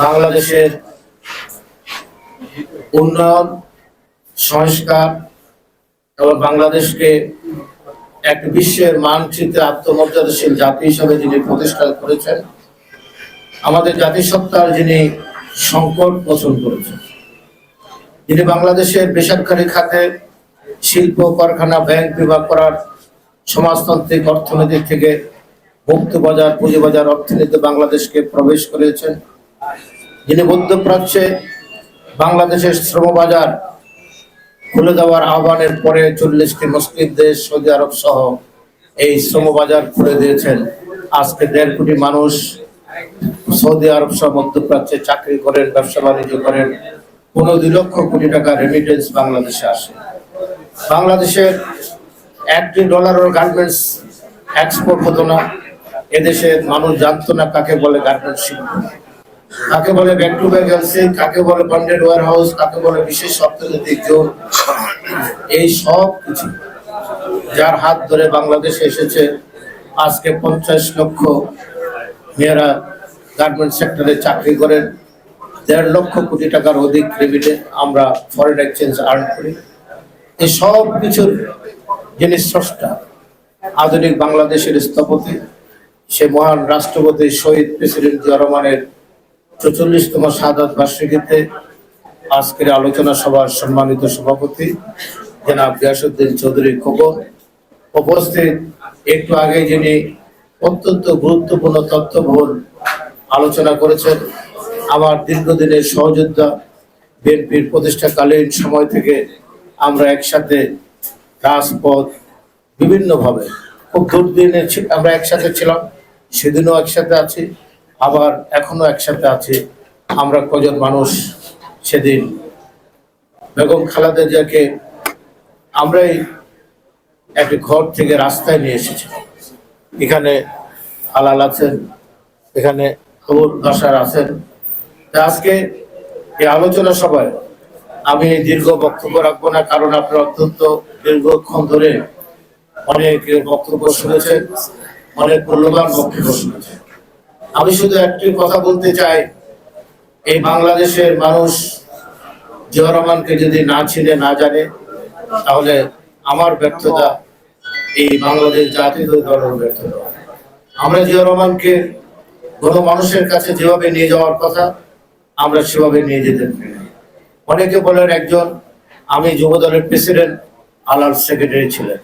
বাংলাদেশের উন্নয়ন, সংস্কার এবং বাংলাদেশকে এক বিশ্বের মানচিত্রে আত্মমর্যাদাশীল জাতি হিসাবে যিনি প্রতিষ্ঠা করেছেন, আমাদের জাতিসত্তার যিনি সংকট মোচন করেছেন, যিনি বাংলাদেশের বেসরকারি খাতে শিল্প, কারখানা, ব্যাংক বিভাগ করার সমাজতান্ত্রিক অর্থনীতি থেকে মুক্ত বাজার, পুঁজিবাজার অর্থনীতি বাংলাদেশকে প্রবেশ করেছেন। যিনি মধ্যপ্রাচ্যে বাংলাদেশের শ্রমবাজার খুলে দেওয়ার আহ্বানের পরে চল্লিশটি মুসলিম দেশ, সৌদি আরব সহ এই শ্রমবাজার খুলে দিয়েছেন। আজকে দেড় কোটি মানুষ সৌদি আরব সহ মধ্যপ্রাচ্যে চাকরি করেন, ব্যবসা বাণিজ্য করেন। পনেরো দুই লক্ষ কোটি টাকা রেমিটেন্স বাংলাদেশে আসে। বাংলাদেশের একটি ডলারের গার্মেন্টস এক্সপোর্ট হতো না। এদেশের মানুষ জানতো না কাকে বলে গার্মেন্টস শিল্প। কাকে বলে ব্যাক টু ব্যাক এলসি কাকে বলে বন্ডেড ওয়ার হাউস কাকে বলে বিশেষ অর্থনৈতিক জোন, এই সব কিছু। যার হাত ধরে বাংলাদেশে এসেছে আজকে পঞ্চাশ লক্ষ মেয়েরা গার্মেন্ট সেক্টরে চাকরি করেন দেড় লক্ষ কোটি টাকার অধিক রেমিটে আমরা ফরেন এক্সচেঞ্জ আর্ন করি। এই সব কিছুর যিনি স্রষ্টা আধুনিক বাংলাদেশের স্থপতি, সে মহান রাষ্ট্রপতি শহীদ প্রেসিডেন্ট জিয়া রহমানের চৌচল্লিশতম সাদাত বার্ষিকীতে আজকের আলোচনা সভার সম্মানিত সভাপতি জনাব গিয়াসুদ্দিন চৌধুরী খোকন উপস্থিত। একটু আগে যিনি অত্যন্ত গুরুত্বপূর্ণ তথ্যবহুল আলোচনা করেছেন, আমার দীর্ঘদিনের সহযোদ্ধা বিএনপির প্রতিষ্ঠাকালীন সময় থেকে আমরা একসাথে রাজপথ বিভিন্নভাবে, খুব দুর্দিনে আমরা একসাথে ছিলাম, সেদিনও একসাথে আছি। আবার এখনও একসাথে আছে। আমরা কজন মানুষ সেদিন? বেগম খালেদা জিয়াকে আমরাই একটি ঘর থেকে রাস্তায় নিয়ে এসেছিলাম। এখানে আলাল আছেন, এখানে খবর দশার আছেন। আজকে এই আলোচনা সভায় আমি দীর্ঘ বক্তব্য রাখব না, কারণ আপনারা অত্যন্ত দীর্ঘক্ষণ ধরে অনেক বক্তব্য শুনেছেন, অনেক মূল্যবান বক্তব্য শুনেছেন। আমি শুধু একটি কথা বলতে চাই, এই বাংলাদেশের মানুষ জিয়া রহমানকে যদি না চিনে, না জানে, তাহলে আমার ব্যর্থতা এই বাংলাদেশ জাতীয় দলের ব্যর্থতা। আমরা জিয়া রহমানকে গণ মানুষের কাছে যেভাবে নিয়ে যাওয়ার কথা, আমরা সেভাবে নিয়ে যেতে অনেকে বলেন, একজন, আমি যুব দলের প্রেসিডেন্ট আলাল সেক্রেটারি ছিলেন।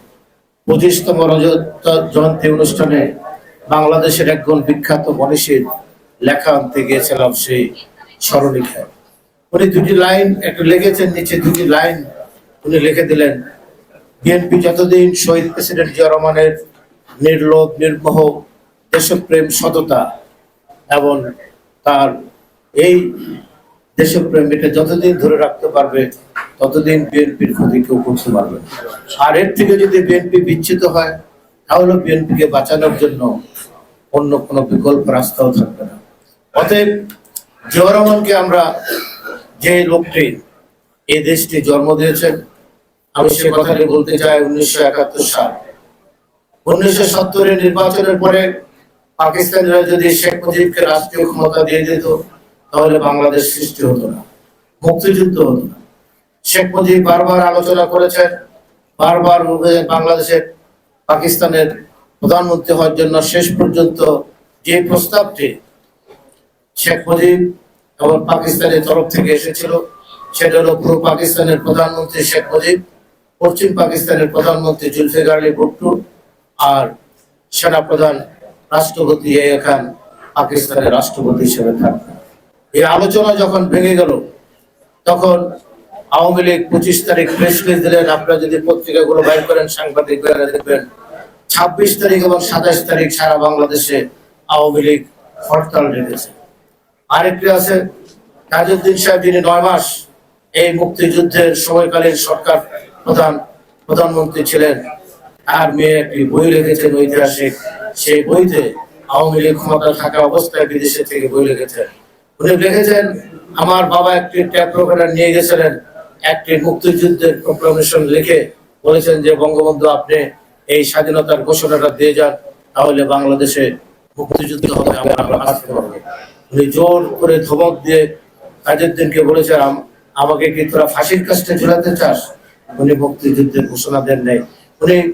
পঁচিশতম রজত জয়ন্তী অনুষ্ঠানে বাংলাদেশের একজন বিখ্যাত মনীষীর লেখা আনতে গিয়েছিলাম সেই স্মরণিকায় উনি দুটি লাইন, একটু লিখেছেন, নিচে দুটি লাইন উনি লিখে দিলেন, বিএনপি যতদিন শহীদ প্রেসিডেন্ট জিয়া রহমানের নির্লোভ, নির্মোহ, দেশপ্রেম, সততা এবং তার এই দেশপ্রেম এটা যতদিন ধরে রাখতে পারবে, ততদিন বিএনপির ক্ষতি কেউ করতে পারবে আর এর থেকে যদি বিএনপি বিচ্ছিত হয়, তাহলে বিএনপিকে বাঁচানোর জন্য অন্য কোনো বিকল্প রাস্তাও থাকবে না। অতএব জিয়া রহমানকে আমরা যে লোকটি এ দেশটি জন্ম দিয়েছেন, আমি সে কথাটি বলতে চাই উনিশশো একাত্তর সাল। উনিশশো সত্তরের নির্বাচনের পরে পাকিস্তানিরা যদি শেখ মুজিবকে রাষ্ট্রীয় ক্ষমতা দিয়ে দিত, তাহলে বাংলাদেশ সৃষ্টি হতো না, মুক্তিযুদ্ধ হতো না। শেখ মুজিব বারবার আলোচনা করেছেন, বারবার বাংলাদেশের, পাকিস্তানের প্রধানমন্ত্রী হওয়ার জন্য শেষ পর্যন্ত যে প্রস্তাবটি শেখ মুজিব এবং পাকিস্তানের তরফ থেকে এসেছিল, সেটা হলো পূর্ব পাকিস্তানের প্রধানমন্ত্রী শেখ মুজিব, পশ্চিম পাকিস্তানের প্রধানমন্ত্রী জুলফিকার আলী ভুট্টো আর সেনাপ্রধান রাষ্ট্রপতি ইয়া খান পাকিস্তানের রাষ্ট্রপতি হিসেবে থাকবেন এই আলোচনা যখন ভেঙে গেল, তখন আওয়ামী লীগ পঁচিশ তারিখ প্রেস রিলিজ দিলেন। আপনারা যদি পত্রিকাগুলো বাইর করেন সাংবাদিক দেখবেন ছাব্বিশ তারিখ এবং সাতাশ তারিখ সারা বাংলাদেশে আওয়ামী লীগ হরতাল ডেকেছে। আরেকটি আছে তাজউদ্দিন সাহেব যিনি নয় মাস এই মুক্তিযুদ্ধের সময়কালীন সরকার প্রধান, প্রধানমন্ত্রী ছিলেন আর মেয়ে একটি বই লিখেছেন ঐতিহাসিক। সেই বইতে আওয়ামী লীগ ক্ষমতা থাকা অবস্থায় বিদেশে থেকে বই লিখেছেন। উনি লিখেছেন, আমার বাবা একটি ট্যাপ রেকর্ডার নিয়ে গেছিলেন, একটি মুক্তিযুদ্ধের প্রোক্লামেশন লিখে বলেছেন যে, বঙ্গবন্ধু, আপনি এই স্বাধীনতার ঘোষণাটা দিয়ে যান, তাহলে বাংলাদেশে মুক্তিযুদ্ধ হবে, আমরা বাঁচতে পারব। উনি জোর করে ধমক দিয়ে তাজউদ্দিনকে বলেছে "আম- আমাকে কি তোরা ফাঁসির কাজটা ঝুলাতে চাস? উনি মুক্তিযুদ্ধের ঘোষণা দেন নাই। উনি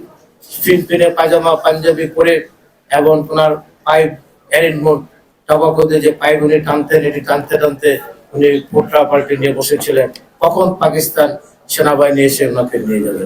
ফিনফিনে পাজামা পাঞ্জাবি পরে এবং ওনার পাইপ অ্যারেঞ্জমেন্ট টাবাকো দিয়ে যে পাইপ উনি টানতেন, এটি টানতে টানতে উনি পোটরা পাল্টে নিয়ে বসেছিলেন। কখন পাকিস্তান সেনাবাহিনী এসে ওনাকে নিয়ে যাবে?